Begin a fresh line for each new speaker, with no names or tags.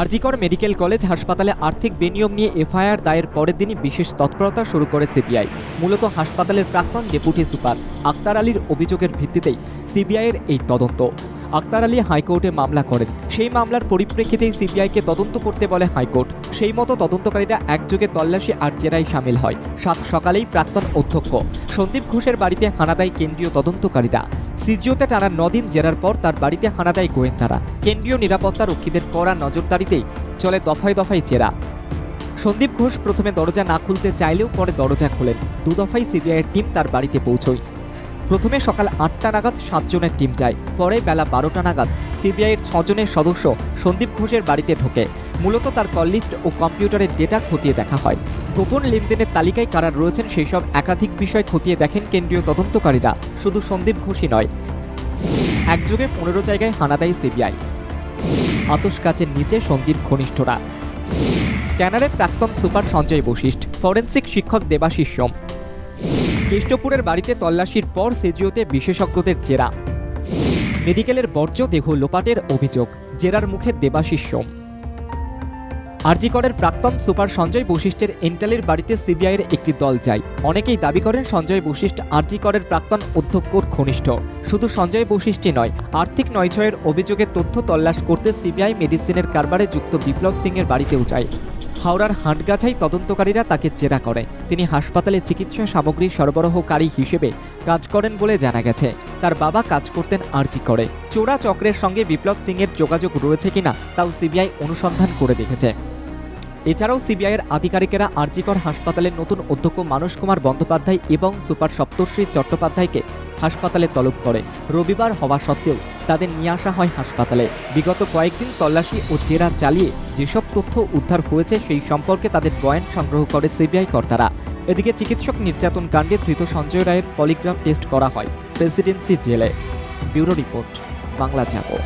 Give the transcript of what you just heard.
RG Kar medical college হাসপাতালে আর্থিক বেনিয়ম নিয়ে এফআইআর দায়ের পরের দিনই বিশেষ তৎপরতা শুরু করে সিবিআই। মূলত হাসপাতালের প্রাক্তন ডেপুটি সুপার আক্তার আলীর অভিযোগের ভিত্তিতেই সিবিআইয়ের এই তদন্ত। আক্তার আলী হাইকোর্টে মামলা করেন। সেই মামলার পরিপ্রেক্ষিতেই সিবিআইকে তদন্ত করতে বলে হাইকোর্ট। সেই মতো তদন্তকারীরা একযোগে তল্লাশি আর জেরায় সামিল হয়। সাত সকালেই প্রাক্তন অধ্যক্ষ সন্দীপ ঘোষের বাড়িতে হানা দেয় কেন্দ্রীয় তদন্তকারীরা সিজিওতে টানা নদিন জেরার পর তার বাড়িতে হানা দেয় গোয়েন্দারা। কেন্দ্রীয় নিরাপত্তা রক্ষীদের কড়া নজরদারিতেই চলে দফায় দফায় জেরা। সন্দীপ ঘোষ প্রথমে দরজা না খুলতে চাইলেও পরে দরজা খোলেন। দু দফায় সিবিআইয়ের টিম তার বাড়িতে পৌঁছয়। প্রথমে সকাল আটটা নাগাদ সাতজনের টিম যায়, পরে বেলা বারোটা নাগাদ সিবিআইয়ের ছজনের সদস্য সন্দীপ ঘোষের বাড়িতে ঢোকে। মূলত তার কল লিস্ট ও কম্পিউটারের ডেটা খতিয়ে দেখা হয়। গোপন লেনদেনের তালিকায় কারা রয়েছেন সেই সব একাধিক বিষয় খতিয়ে দেখেন কেন্দ্রীয় তদন্তকারীরা। শুধু সন্দীপ ঘোষই নয় একযোগে পনেরো জায়গায় হানা দেয় সিবিআই। আতস কাচের নিচে সন্দীপ ঘনিষ্ঠরা। স্ক্যানারে প্রাক্তন সুপার সঞ্জয় বশিষ্ঠ, ফরেন্সিক শিক্ষক দেবাশিস সোম। কৃষ্ণপুরের বাড়িতে তল্লাশির পর সেজিওতে বিশেষজ্ঞদের জেরা। মেডিকেলের বর্জ্য দেহ লোপাটের অভিযোগ, জেরার মুখে দেবাশিস সোম। আরজিকরের প্রাক্তন সুপার সঞ্জয় বশিষ্ঠের এন্টালের বাড়িতে সিবিআইয়ের একটি দল যায় অনেকেই দাবি করেন সঞ্জয় বশিষ্ঠ আরজিকরের প্রাক্তন অধ্যক্ষর ঘনিষ্ঠ। শুধু সঞ্জয় বৈশিষ্ট্যই নয়, আর্থিক নয়ছয়ের অভিযোগে তথ্য তল্লাশ করতে সিবিআই মেডিসিনের কারবারে যুক্ত বিপ্লব সিংয়ের বাড়িতেও যায় হাওড়ার হাটগাছাই তদন্তকারীরা তাকে জেরা করে। তিনি হাসপাতালে চিকিৎসা সামগ্রী সরবরাহকারী হিসেবে কাজ করেন বলে জানা গেছে। তার বাবা কাজ করতেন আরজি করে। চোরা চক্রের সঙ্গে বিপ্লব সিংয়ের যোগাযোগ রয়েছে কিনা তাও সিবিআই অনুসন্ধান করে দেখেছে। এছাড়াও সিবিআইয়ের আধিকারিকেরা আরজিকর হাসপাতালের নতুন অধ্যক্ষ মানস কুমার বন্দ্যোপাধ্যায় এবং সুপার সপ্তর্ষি চট্টোপাধ্যায়কে হাসপাতালে তলব করে। রবিবার হওয়া সত্ত্বেও তাদের নিয়ে আসা হয় হাসপাতালে। বিগত কয়েকদিন তল্লাশি ও জেরা চালিয়ে যেসব তথ্য উদ্ধার হয়েছে সেই সম্পর্কে তাদের বয়ান সংগ্রহ করে সিবিআই কর্তারা। এদিকে চিকিৎসক নির্যাতন কাণ্ডে ধৃত সঞ্জয় রায়ের পলিগ্রাফ টেস্ট করা হয় প্রেসিডেন্সি জেলে। Bureau report, Bangla Jago.